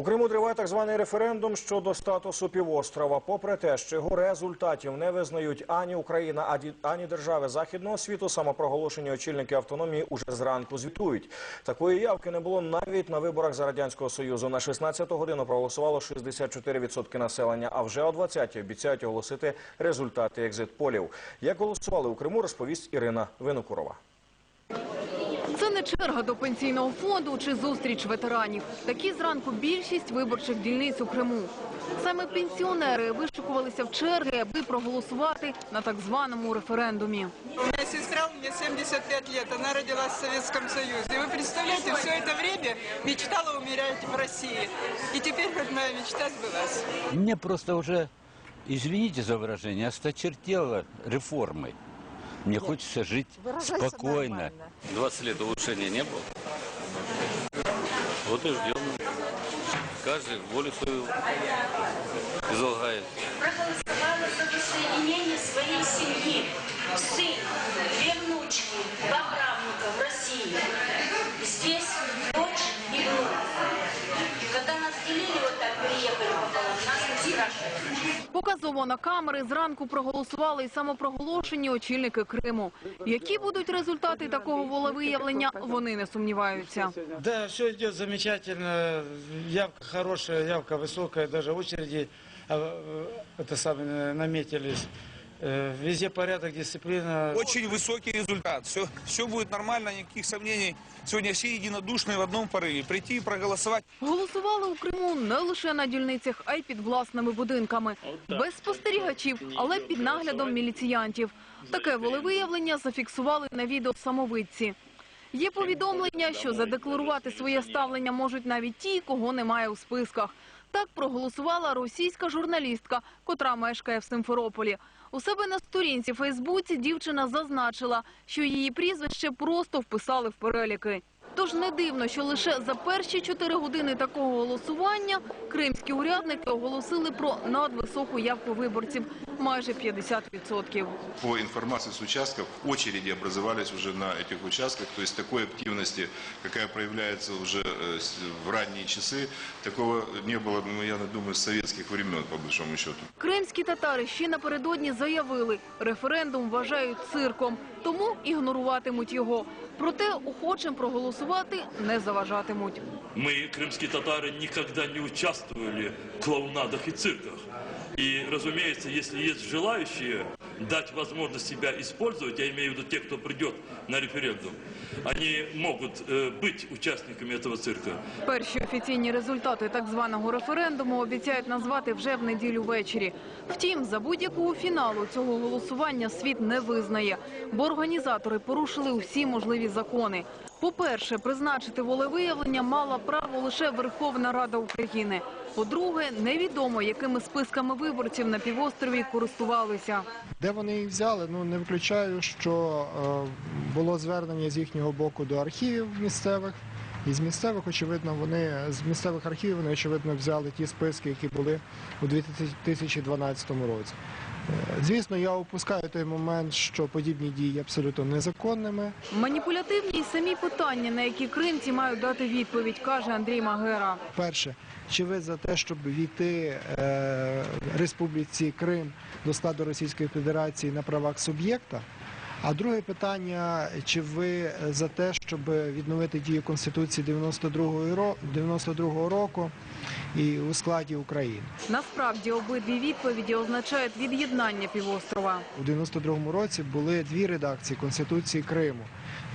У Криму триває так званий референдум щодо статусу півострова. Попри те, що його результатів не визнають ані Україна, ані- держави західного світу, самопроголошені очільники автономії уже зранку звітують. Такої явки не було навіть на виборах за радянського союзу. На 16 годину проголосувало 64% населення. А вже о 20-й обіцяють оголосити результати екзит-полів. Як голосували у Криму, розповість Ірина Винокурова. Це не черга до пенсійного фонду чи зустріч ветеранів. Такі зранку більшість виборчих дільниць у Криму. Саме пенсіонери вишикувалися в черги, аби проголосувати на так званому референдумі. У меня сестра, у меня 75 лет, она родилась в Советском Союзе. И вы представляете, все это время мечтала умереть в России. И теперь хоть моя мечта сбылась. Мне просто уже, извините за выражение, осточертело реформой. Мне хочется жить спокойно. 20 лет улучшения не было. Вот и ждем. Каждый волю свою излагает. проголосовала за воссоединение своей семьи. Сын, Показово на камери зранку проголосували і самопроголошені очільники Криму. Які будуть результати такого волевиявлення, вони не сумніваються. Да, все идет замечательно. Явка хорошая, явка высокая, даже очереди а, э, это самое, наметились. Э, Везде порядок, дисциплина. Очень высокий результат. Все, все будет нормально, никаких сомнений. Сегодня все единодушны в одном порыве. Прийти и проголосовать. Голосували у Криму не лише на дільницях, а й під власними будинками. Без спостерігачів, але під наглядом міліціянтів. Таке волевиявлення зафіксували на відео самовидці. Є повідомлення, що задекларувати своє ставлення можуть навіть ті, кого немає у списках. Так проголосувала російська журналістка, котра мешкає в Симферополі. У себе на сторінці Фейсбуці дівчина зазначила, що її прізвище просто вписали в переліки. Тож не дивно, що лише за перші чотири години такого голосування кримські урядники оголосили про надвисоку явку виборців – майже 50%. По информации с участков, очереди образовались уже на этих участках, то есть такой активности, какая проявляется уже э, с- в ранние часы, такого не было, ну, я думаю, с советских времен, по большому счету. Кримські татари ще напередодні заявили, референдум вважають цирком, тому ігноруватимуть його. Проте охочим проголосувати не заважатимуть. Мы, крымские татары, никогда не участвовали в клоунадах и цирках. И, разумеется, если есть желающие дать возможность себя использовать, я имею в виду те, кто придет на референдум, они могут э, быть участниками этого цирка. Перші офіційні результати так званого референдуму обіцяють назвати вже в неділю ввечері. Втім, за будь-якого фіналу цього голосування світ не визнає, бо організатори порушили усі можливі закони. По-перше, призначити волевиявлення мала право лише Верховна Рада України. По-друге, невідомо, якими списками виборців на півострові користувалися. Де вони їх взяли? Ну не виключаю, що е, було звернення з їхнього боку до архівів місцевих. І з місцевих, очевидно, вони з місцевих архівів вони очевидно взяли ті списки, які були у 2012 році. Е, Звісно, я опускаю той момент, що подібні дії є абсолютно незаконними. Маніпулятивні й самі питання, на які кримці мають дати відповідь, каже Андрій Магера. Перше, чи ви за те, щоб війти е, Республіці Крим до складу Російської Федерації на правах суб'єкта? А друге питання, чи ви за те, щоб відновити дію Конституції 92-го ро- 92-го року і у складі України? Насправді обидві відповіді означають від'єднання півострова. У 92-му році були дві редакції Конституції Криму.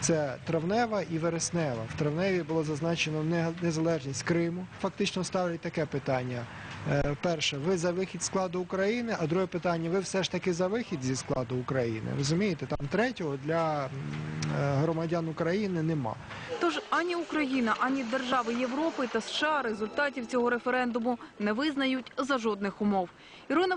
Це травнева і вереснева. В травневій було зазначено не- незалежність Криму. Фактично ставлять таке питання. Е, Перше, ви за вихід з складу України, а друге питання, ви все ж таки за вихід зі складу України. Розумієте, там третього для е, громадян України нема. Тож ані Україна, ані держави Європи та США результатів цього референдуму не визнають за жодних умов. Ірина